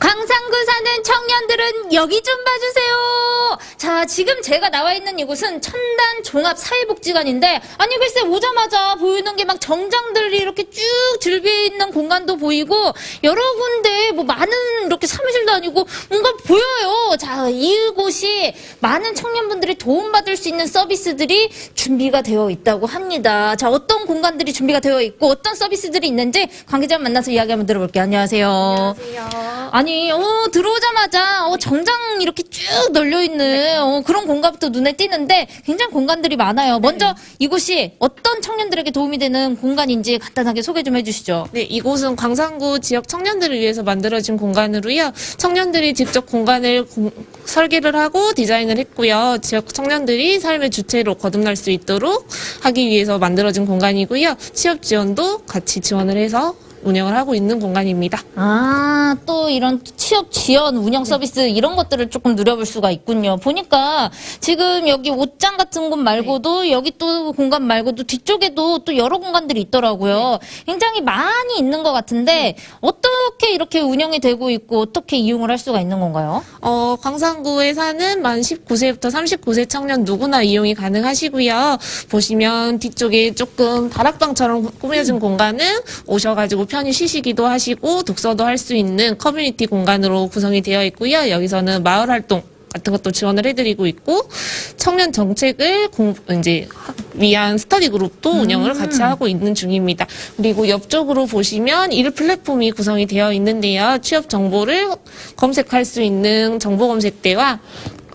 광산구 사는 청년들은 여기 좀 봐주세요. 자, 지금 제가 나와 있는 이곳은 천단 종합 사회복지관인데, 아니, 글쎄, 오자마자 보이는 게 막 정장들이 이렇게 쭉 즐비해 있는 공간도 보이고, 여러 군데 뭐 많은 이렇게 사무실도 아니고, 뭔가 보여요. 자, 이곳이 많은 청년분들이 도움받을 수 있는 서비스들이 준비가 되어 있다고 합니다. 자, 어떤 공간들이 준비가 되어 있고, 어떤 서비스들이 있는지 관계자 만나서 이야기 한번 들어볼게요. 안녕하세요. 안녕하세요. 아니, 어, 들어오자마자, 어, 정장 이렇게 쭉 널려있는, 어, 그런 공간부터 눈에 띄는데, 굉장히 공간들이 많아요. 먼저 이곳이 어떤 청년들에게 도움이 되는 공간인지 간단하게 소개 좀 해주시죠. 네, 이곳은 광산구 지역 청년들을 위해서 만들어진 공간으로요. 청년들이 직접 공간을 공- 설계를 하고 디자인을 했고요. 지역 청년들이 삶의 주체로 거듭날 수 있도록 하기 위해서 만들어진 공간이고요. 취업 지원도 같이 지원을 해서 운영을 하고 있는 공간입니다. 아, 또 이런 취업 지원 운영 서비스 이런 것들을 조금 누려볼 수가 있군요. 보니까 지금 여기 옷장 같은 곳 말고도 여기 또 공간 말고도 뒤쪽에도 또 여러 공간들이 있더라고요. 굉장히 많이 있는 것 같은데 어떻게 이렇게 운영이 되고 있고 어떻게 이용을 할 수가 있는 건가요? 어, 광산구에 사는 만 19세부터 39세 청년 누구나 이용이 가능하시고요. 보시면 뒤쪽에 조금 다락방처럼 꾸며진 공간은 오셔가지고 편히 쉬시기도 하시고 독서도 할 수 있는 커뮤니티 공간으로 구성이 되어 있고요. 여기서는 마을 활동 같은 것도 지원을 해드리고 있고 청년 정책을 공, 이제 하- 위한 스터디 그룹도 운영을 같이 하고 있는 중입니다. 그리고 옆쪽으로 보시면 일 플랫폼이 구성이 되어 있는데요. 취업 정보를 검색할 수 있는 정보 검색대와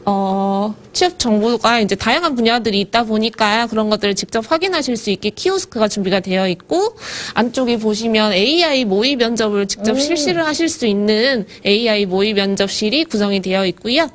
어, 취업 정보가 이제 다양한 분야들이 있다 보니까 그런 것들을 직접 확인하실 수 있게 키오스크가 준비가 되어 있고 안쪽에 보시면 AI 모의 면접을 직접 실시를 하실 수 있는 AI 모의 면접실이 구성이 되어 있고요.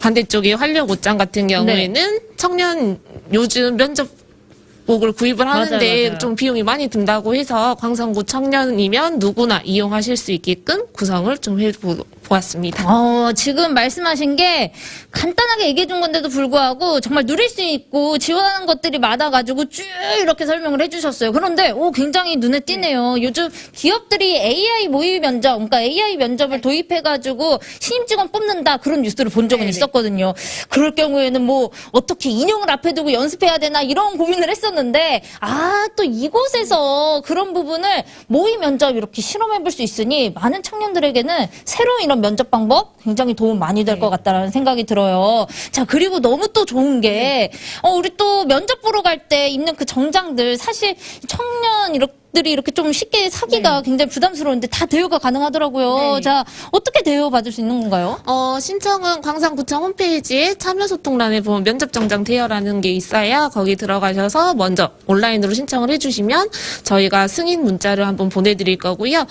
반대쪽에 활력 옷장 같은 경우에는 청년 요즘 면접복을 구입을 하는데 맞아요, 맞아요. 좀 비용이 많이 든다고 해서 광산구 청년이면 누구나 이용하실 수 있게끔 구성을 좀 해보 았습니다. 어, 지금 말씀하신 게 간단하게 얘기해 준 건데도 불구하고 정말 누릴 수 있고 지원하는 것들이 많아가지고 쭉 이렇게 설명을 해 주셨어요. 그런데, 오, 굉장히 눈에 띄네요. 요즘 기업들이 AI 모의 면접, 그러니까 AI 면접을 도입해가지고 신입 직원 뽑는다 그런 뉴스를 본 적은 있었거든요. 그럴 경우에는 뭐 어떻게 인형을 앞에 두고 연습해야 되나 이런 고민을 했었는데, 아, 또 이곳에서 그런 부분을 모의 면접 이렇게 실험해 볼 수 있으니 많은 청년들에게는 새로운 이런 면접 방법 굉장히 도움 많이 될 것 같다라는 생각이 들어요. 자, 그리고 너무 또 좋은 게, 어, 우리 또 면접 보러 갈 때 입는 그 정장들 사실 청년 이렇게 들이 이렇게 좀 쉽게 사기가 굉장히 부담스러운데 다 대여가 가능하더라고요. 네. 자, 어떻게 대여 받을 수 있는 건가요? 어, 신청은 광산구청 홈페이지에 참여 소통란에 보면 면접 정장 대여라는 게 있어요. 거기 들어가셔서 먼저 온라인으로 신청을 해주시면 저희가 승인 문자를 한번 보내드릴 거고요.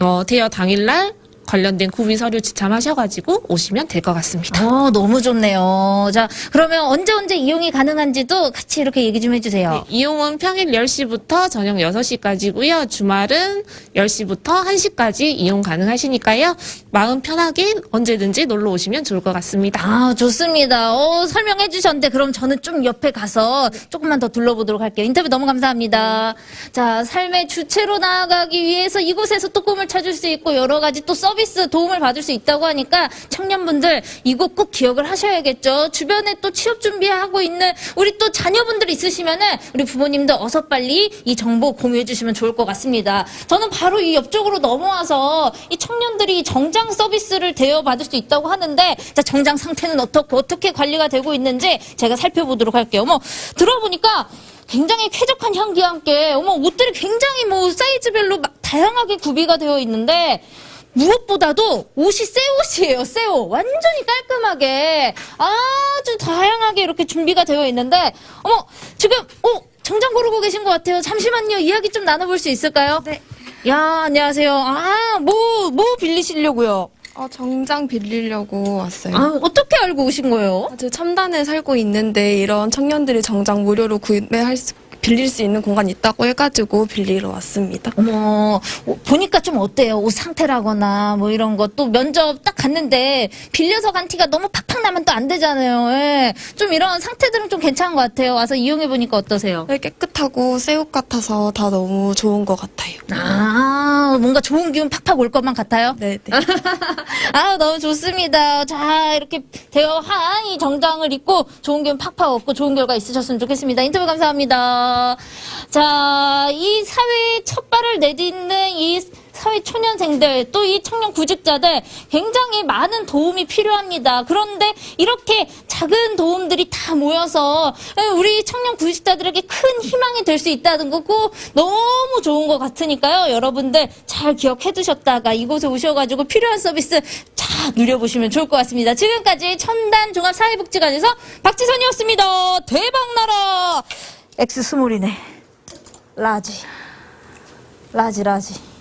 어, 대여 당일날 관련된 구비 서류 지참하셔가지고 오시면 될 것 같습니다. 어, 너무 좋네요. 자, 그러면 언제 언제 이용이 가능한지도 같이 이렇게 얘기 좀 해주세요. 네, 이용은 평일 10시부터 저녁 6시까지고요. 주말은 10시부터 1시까지 이용 가능하시니까요. 마음 편하게 언제든지 놀러 오시면 좋을 것 같습니다. 아, 좋습니다. 어, 설명해 주셨는데 그럼 저는 좀 옆에 가서 조금만 더 둘러보도록 할게요. 인터뷰 너무 감사합니다. 자, 삶의 주체로 나아가기 위해서 이곳에서 또 꿈을 찾을 수 있고 여러 가지 또 서비스 도움을 받을 수 있다고 하니까 청년분들 이곳 꼭 기억을 하셔야겠죠. 주변에 또 취업 준비하고 있는 우리 또 자녀분들 있으시면은 우리 부모님도 어서 빨리 이 정보 공유해 주시면 좋을 것 같습니다. 저는 바로 이 옆쪽으로 넘어와서 이 청년들이 정장 서비스를 대여받을 수 있다고 하는데 자 정장 상태는 어떻고 어떻게 관리가 되고 있는지 제가 살펴보도록 할게요. 어머 들어보니까 굉장히 쾌적한 향기와 함께 어머 옷들이 굉장히 뭐 사이즈별로 막 다양하게 구비가 되어 있는데 무엇보다도 옷이 새 옷이에요, 새 옷. 완전히 깔끔하게 아주 다양하게 이렇게 준비가 되어 있는데 어머 지금 어 정장 고르고 계신 것 같아요. 잠시만요, 이야기 좀 나눠볼 수 있을까요? 네. 야 안녕하세요. 아 뭐뭐 뭐 빌리시려고요? 어, 정장 빌리려고 왔어요. 아, 어떻게 알고 오신 거예요? 저 첨단에 살고 있는데 이런 청년들이 정장 무료로 구매할 수, 빌릴 수 있는 공간이 있다고 해가지고 빌리러 왔습니다. 어머, 어, 보니까 좀 어때요? 옷 상태라거나 뭐 이런 거. 또 면접 딱 갔는데 빌려서 간 티가 너무 팍팍 나면 또 안 되잖아요. 예. 좀 이런 상태들은 좀 괜찮은 것 같아요. 와서 이용해보니까 어떠세요? 네, 깨끗하고 새 옷 같아서 다 너무 좋은 것 같아요. 아, 뭔가 좋은 기운 팍팍 올 것만 같아요? 네, 네. 아, 너무 좋습니다. 자, 이렇게 대여한 이 정장을 입고 좋은 기운 팍팍 얻고 좋은 결과 있으셨으면 좋겠습니다. 인터뷰 감사합니다. 자, 이 사회에 첫 발을 내딛는 이 사회 초년생들 또 이 청년 구직자들 굉장히 많은 도움이 필요합니다. 그런데 이렇게 작은 도움들이 다 모여서 우리 청년 구직자들에게 큰 희망이 될 수 있다는 거고 너무 좋은 것 같으니까요. 여러분들 잘 기억해 두셨다가 이곳에 오셔가지고 필요한 서비스 잘 누려보시면 좋을 것 같습니다. 지금까지 첨단 종합 사회복지관에서 박지선이었습니다. 대박나라 엑스 스몰이네. 라지. 라지 라지.